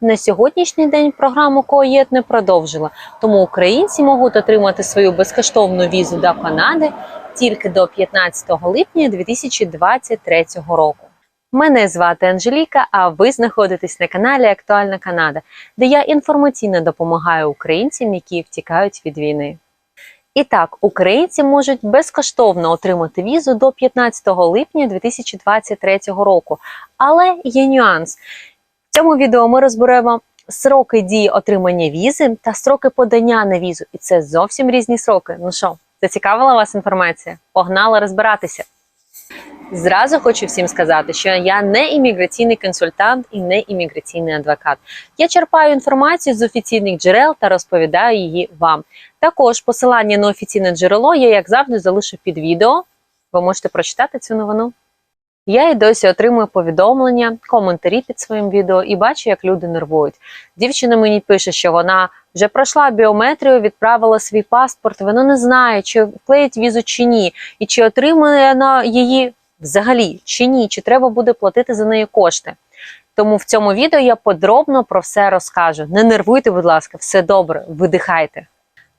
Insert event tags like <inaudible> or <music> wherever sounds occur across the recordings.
на сьогоднішній день програму КОЄТ не продовжила, тому українці можуть отримати свою безкоштовну візу до Канади тільки до 15 липня 2023 року. Мене звати Анжеліка, а ви знаходитесь на каналі Актуальна Канада, де я інформаційно допомагаю українцям, які втікають від війни. І так, українці можуть безкоштовно отримати візу до 15 липня 2023 року. Але є нюанс. Цьому відео ми розберемо сроки дії отримання візи та строки подання на візу. І це зовсім різні сроки. Ну що, зацікавила вас інформація? Погнали розбиратися. Зразу хочу всім сказати, що я не імміграційний консультант і не імміграційний адвокат. Я черпаю інформацію з офіційних джерел та розповідаю її вам. Також посилання на офіційне джерело я, як завжди, залишу під відео. Ви можете прочитати цю новину. Я і досі отримую повідомлення, коментарі під своїм відео і бачу, як люди нервують. Дівчина мені пише, що вона вже пройшла біометрію, відправила свій паспорт. Вона не знає, чи вклеїть візу чи ні, і чи отримає вона її взагалі чи ні, чи треба буде платити за неї кошти. Тому в цьому відео я подробно про все розкажу. Не нервуйте, будь ласка, все добре, видихайте.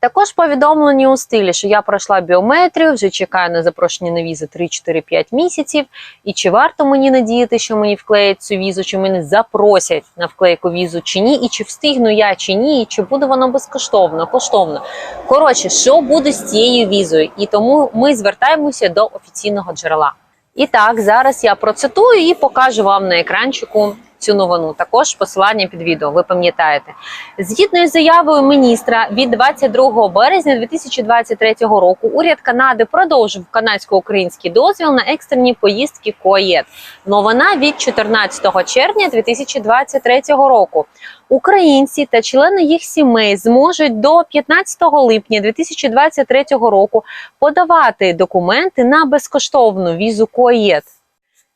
Також повідомлення у стилі, що я пройшла біометрію, вже чекаю на запрошення на візу 3-4-5 місяців. І чи варто мені надіяти, що мені вклеять цю візу, чи мене запросять на вклейку візу чи ні, і чи встигну я чи ні, і чи буде воно безкоштовно, коштовно. Коротше, що буде з цією візою? І тому ми звертаємося до офіційного джерела. І так, зараз я процитую і покажу вам на екранчику цю новину. Також посилання під відео, ви пам'ятаєте. Згідно із заявою міністра від 22 березня 2023 року, уряд Канади продовжив канадсько-український дозвіл на екстрені поїздки КОЄД. Новина від 14 червня 2023 року. Українці та члени їх сімей зможуть до 15 липня 2023 року подавати документи на безкоштовну візу КОЄД.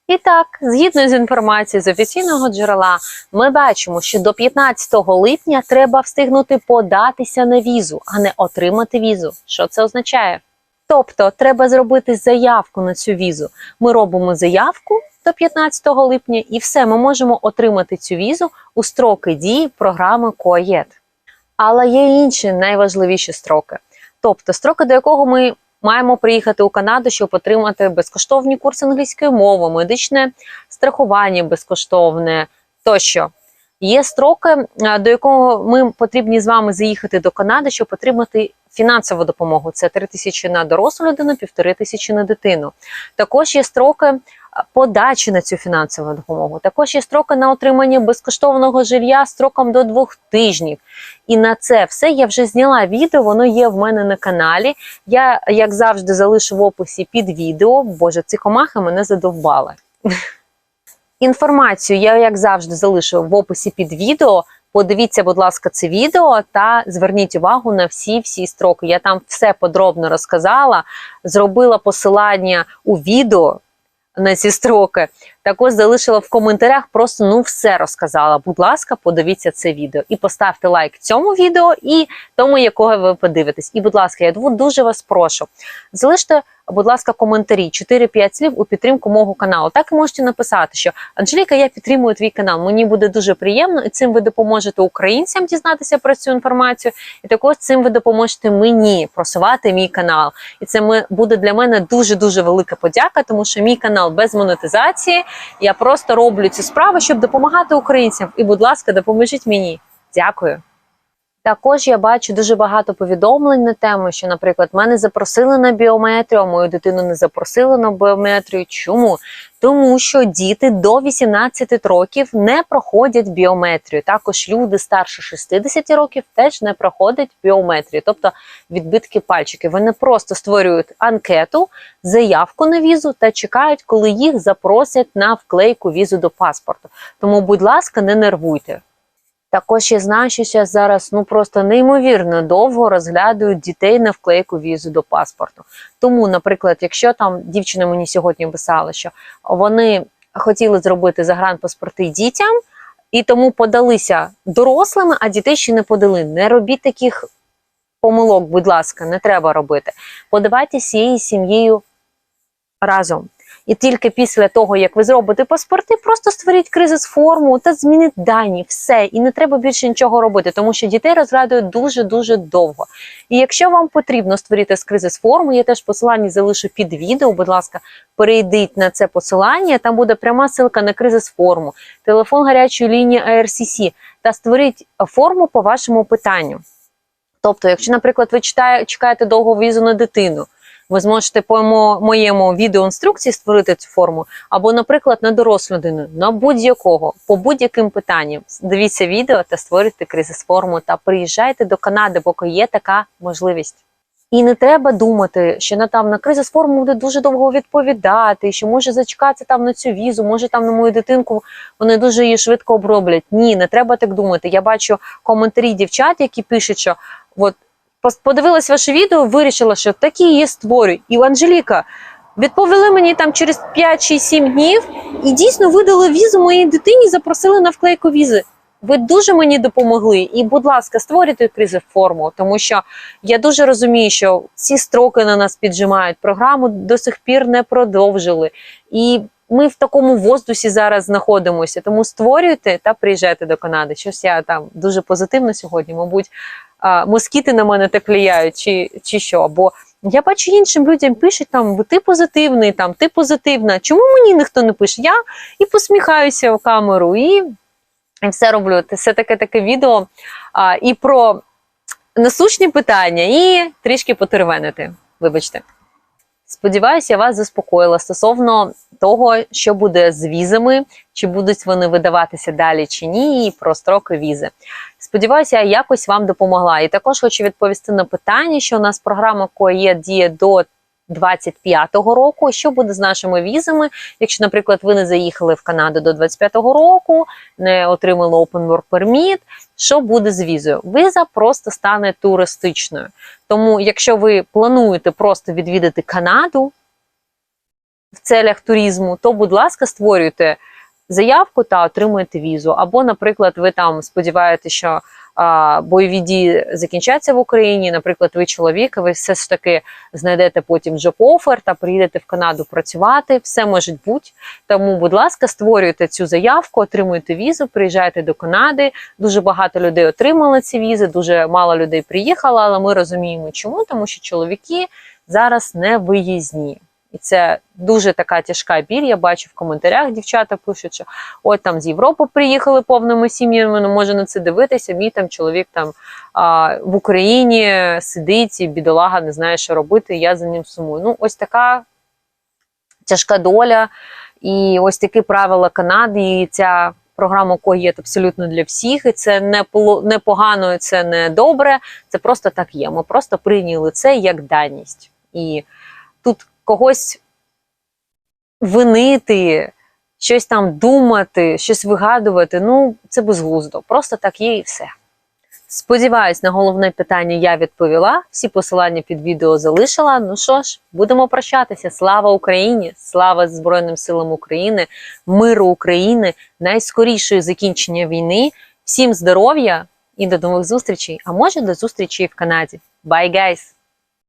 І так, згідно з інформацією з офіційного джерела, ми бачимо, що до 15 липня треба встигнути податися на візу, а не отримати візу. Що це означає? Тобто, треба зробити заявку на цю візу. Ми робимо заявку до 15 липня, і все, ми можемо отримати цю візу у строки дії програми КОАЄД. Але є інші найважливіші строки. Тобто, строки, до якого ми маємо приїхати у Канаду, щоб отримати безкоштовні курси англійської мови, медичне страхування безкоштовне тощо. Є строки, е, до якого ми потрібні з вами заїхати до Канади, щоб отримати фінансову допомогу. Це 3 тисячі на дорослу людину, півтори тисячі на дитину. Також є строки подачі на цю фінансову допомогу. Також є строки на отримання безкоштовного жилья строком до двох тижнів. І на це все я вже зняла відео, воно є в мене на каналі. Я, як завжди, залишу в описі під відео. Боже, ці комахи мене задовбали. <laughs> Інформацію я, як завжди, залишу в описі під відео. Подивіться, будь ласка, це відео та зверніть увагу на всі-всі строки. Я там все подробно розказала, зробила посилання у відео на ці строки. Також залишила в коментарях, просто ну все розказала. Будь ласка, подивіться це відео і поставте лайк цьому відео і тому, якого ви подивитесь. І, будь ласка, я дуже вас прошу. Залиште, будь ласка, коментарі 4-5 слів у підтримку мого каналу. Так і можете написати, що Анжеліка, я підтримую твій канал. Мені буде дуже приємно, і цим ви допоможете українцям дізнатися про цю інформацію. І також цим ви допоможете мені просувати мій канал. І це буде для мене дуже дуже велика подяка, тому що мій канал без монетизації. Я просто роблю цю справу, щоб допомагати українцям. І, будь ласка, допоможіть мені. Дякую. Також я бачу дуже багато повідомлень на тему, що, наприклад, мене запросили на біометрію, а мою дитину не запросили на біометрію. Чому? Тому що діти до 18 років не проходять біометрію. Також люди старше 60 років теж не проходять біометрію, тобто відбитки пальчиків. Вони просто створюють анкету, заявку на візу та чекають, коли їх запросять на вклейку візу до паспорту. Тому, будь ласка, не нервуйте. Також я знаю, що зараз зараз ну просто неймовірно довго розглядають дітей на вклейку візу до паспорту. Тому, наприклад, якщо там дівчина мені сьогодні писала, що вони хотіли зробити загранпаспорти дітям, і тому подалися дорослими, а дітей ще не подали. Не робіть таких помилок, будь ласка, не треба робити. Подавайте всією сім'єю разом. І тільки після того, як ви зробите паспорти, просто створіть кризис форму та змініть дані, все. І не треба більше нічого робити, тому що дітей розглядають дуже дуже довго. І якщо вам потрібно створити з кризис форму, я теж посилання залишу під відео. Будь ласка, перейдіть на це посилання. Там буде пряма ссылка на кризис форму, телефон гарячої лінії ARCC та створіть форму по вашому питанню. Тобто, якщо, наприклад, ви читає, чекаєте довго візу на дитину, ви зможете по моєму відеоінструкції створити цю форму, або, наприклад, на дорослу людину, на будь-якого, по будь-яким питанням. Дивіться відео та створюйте кризис форму та приїжджайте до Канади, поки є така можливість. І не треба думати, що на там на кризис форму буде дуже довго відповідати, що може зачекатися там на цю візу, може там на мою дитинку вони дуже її швидко оброблять. Ні, не треба так думати. Я бачу коментарі дівчат, які пишуть, що от подивилась ваше відео, вирішила, що такі її створюю. І Анжеліка відповіли мені там через 5 чи 7 днів і дійсно видали візу моїй дитині, запросили на вклейку візи. Ви дуже мені допомогли. І, будь ласка, створюйте кризис форму, тому що я дуже розумію, що ці строки на нас піджимають. Програму до сих пір не продовжили. І ми в такому воздусі зараз знаходимося. Тому створюйте та приїжджайте до Канади. Щось я там дуже позитивно сьогодні. Мабуть, а, москіти на мене так влияють, чи, чи що. Бо я бачу іншим людям пишуть там ти позитивний, там ти позитивна. Чому мені ніхто не пише? Я і посміхаюся в камеру, і, все роблю. Це таке таке відео а, і про насущні питання, і трішки потервенити. Вибачте. Сподіваюся, я вас заспокоїла стосовно того, що буде з візами, чи будуть вони видаватися далі чи ні, і про строки візи. Сподіваюся, я якось вам допомогла. І також хочу відповісти на питання, що у нас програма КОЄ діє до 25-го року. Що буде з нашими візами? Якщо, наприклад, ви не заїхали в Канаду до 25-го року, не отримали Open Work Permit, що буде з візою? Віза просто стане туристичною. Тому, якщо ви плануєте просто відвідати Канаду в целях туризму, то, будь ласка, створюйте заявку та отримуєте візу. Або, наприклад, ви там сподіваєтеся, що а, бойові дії закінчаться в Україні. Наприклад, ви чоловік, ви все ж таки знайдете потім offer та приїдете в Канаду працювати. Все може бути. Тому, будь ласка, створюйте цю заявку, отримуєте візу, приїжджайте до Канади. Дуже багато людей отримали ці візи, дуже мало людей приїхало, але ми розуміємо, чому, тому що чоловіки зараз не виїзні. І це дуже така тяжка біль. Я бачу в коментарях, дівчата пишуть, що от там з Європи приїхали повними сім'ями, ну може на це дивитися. Мій там чоловік там а, в Україні сидить і бідолага не знає, що робити. Я за ним сумую. Ну, ось така тяжка доля, і ось такі правила Канади. І ця програма КОЄТ абсолютно для всіх. І це не не погано, і це не добре. Це просто так є. Ми просто прийняли це як даність. І тут когось винити, щось там думати, щось вигадувати. Ну, це безглуздо. Просто так є і все. Сподіваюсь, на головне питання я відповіла. Всі посилання під відео залишила. Ну що ж, будемо прощатися. Слава Україні! Слава Збройним силам України, миру України, найскорішої закінчення війни. Всім здоров'я і до нових зустрічей. А може до зустрічі в Канаді. Bye, guys!